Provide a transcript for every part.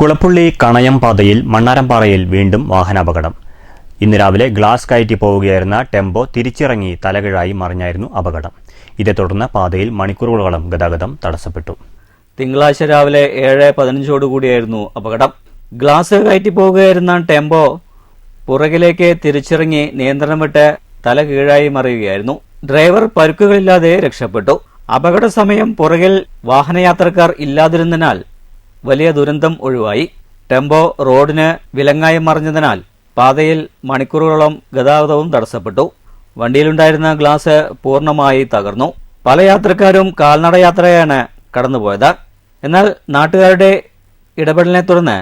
കുളപ്പുള്ളി കണയം പാതയിൽ മണ്ണാരംപാറയിൽ വീണ്ടും വാഹനാപകടം. ഇന്ന് രാവിലെ ഗ്ലാസ് കയറ്റി പോവുകയായിരുന്ന ടെമ്പോ തിരിച്ചിറങ്ങി തലകിഴായി മറിഞ്ഞായിരുന്നു അപകടം. ഇതേ തുടർന്ന് പാതയിൽ മണിക്കൂറുകളോളം ഗതാഗതം തടസ്സപ്പെട്ടു. തിങ്കളാഴ്ച രാവിലെ ഏഴ് പതിനഞ്ചോടുകൂടിയായിരുന്നു അപകടം. ഗ്ലാസ് കയറ്റി പോവുകയായിരുന്ന ടെമ്പോ പുറകിലേക്ക് തിരിച്ചിറങ്ങി നിയന്ത്രണം വിട്ട് തല കീഴായി മറിയുകയായിരുന്നു. ഡ്രൈവർ പരുക്കുകളില്ലാതെ രക്ഷപ്പെട്ടു. അപകട സമയം പുറകിൽ വാഹനയാത്രക്കാർ ഇല്ലാതിരുന്നതിനാൽ വലിയ ദുരന്തം ഒഴിവായി. ടെമ്പോ റോഡിന് വിലങ്ങായി മറിഞ്ഞതിനാൽ പാതയിൽ മണിക്കൂറുകളോളം ഗതാഗതവും തടസ്സപ്പെട്ടു. വണ്ടിയിലുണ്ടായിരുന്ന ഗ്ലാസ് പൂർണമായി തകർന്നു. പല യാത്രക്കാരും കാൽനട യാത്രയാണ് കടന്നുപോയത്. എന്നാൽ നാട്ടുകാരുടെ ഇടപെടലിനെ തുടർന്ന്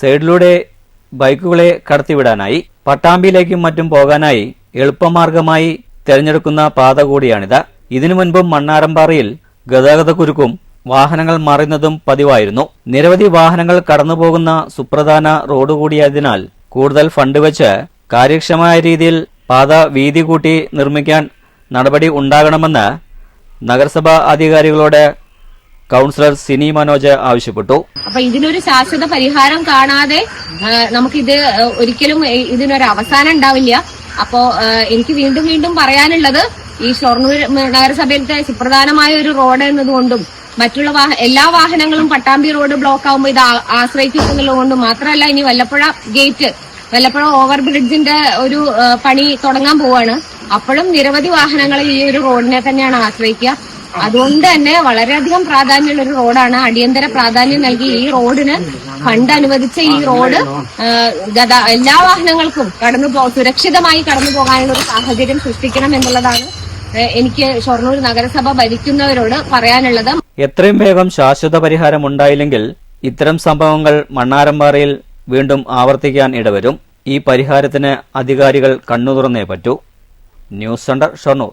സൈഡിലൂടെ ബൈക്കുകളെ കടത്തിവിടാനായി പട്ടാമ്പിയിലേക്കും മറ്റും പോകാനായി എളുപ്പമാർഗമായി തിരഞ്ഞെടുക്കുന്ന പാത കൂടിയാണിത്. ഇതിനു മുൻപും മണ്ണാരമ്പാറയിൽ ഗതാഗതക്കുരുക്കും വാഹനങ്ങൾ മറിയുന്നതും പതിവായിരുന്നു. നിരവധി വാഹനങ്ങൾ കടന്നുപോകുന്ന സുപ്രധാന റോഡ് കൂടിയായതിനാൽ കൂടുതൽ ഫണ്ട് വെച്ച് കാര്യക്ഷമമായ രീതിയിൽ പാത വീതി കൂട്ടി നിർമ്മിക്കാൻ നടപടി ഉണ്ടാകണമെന്ന് നഗരസഭാ അധികാരികളോട് കൗൺസിലർ സിനി മനോജ് ആവശ്യപ്പെട്ടു. അപ്പൊ ഇതിനൊരു ശാശ്വത പരിഹാരം കാണാതെ നമുക്കിത് ഒരിക്കലും ഇതിനൊരു അവസാനം ഉണ്ടാവില്ല. അപ്പോ എനിക്ക് വീണ്ടും വീണ്ടും പറയാനുള്ളത് ഈ ഷൊർണൂർ നഗരസഭയിലത്തെ സുപ്രധാനമായ ഒരു റോഡ് എന്നതുകൊണ്ടും മറ്റുള്ള എല്ലാ വാഹനങ്ങളും പട്ടാമ്പി റോഡ് ബ്ലോക്ക് ആകുമ്പോൾ ഇത് ആശ്രയിച്ചിട്ടുള്ളതുകൊണ്ട് മാത്രമല്ല ഇനി വല്ലപ്പുഴ ഗേറ്റ് വല്ലപ്പുഴ ഓവർ ബ്രിഡ്ജിന്റെ ഒരു പണി തുടങ്ങാൻ പോവാണ്. അപ്പോഴും നിരവധി വാഹനങ്ങൾ ഈ ഒരു റോഡിനെ തന്നെയാണ് ആശ്രയിക്കുക. അതുകൊണ്ട് തന്നെ വളരെയധികം പ്രാധാന്യമുള്ള ഒരു റോഡാണ് അടിയന്തര പ്രാധാന്യം നൽകി ഈ റോഡിന് ഫണ്ട് അനുവദിച്ച ഈ റോഡ് എല്ലാ വാഹനങ്ങൾക്കും കടന്നു സുരക്ഷിതമായി കടന്നു പോകാനുള്ള ഒരു സാഹചര്യം സൃഷ്ടിക്കണം എന്നുള്ളതാണ് എനിക്ക് ഷൊർണൂർ നഗരസഭ ഭരിക്കുന്നവരോട് പറയാനുള്ളത്. എത്രയും വേഗം ശാശ്വത പരിഹാരം ഉണ്ടായില്ലെങ്കിൽ ഇത്തരം സംഭവങ്ങൾ മണ്ണാരമ്പാറയിൽ വീണ്ടും ആവർത്തിക്കാൻ ഇടവരും. ഈ പരിഹാരത്തിന് അധികാരികൾ കണ്ണു തുറന്നേ പറ്റൂ. News centre Shoranur.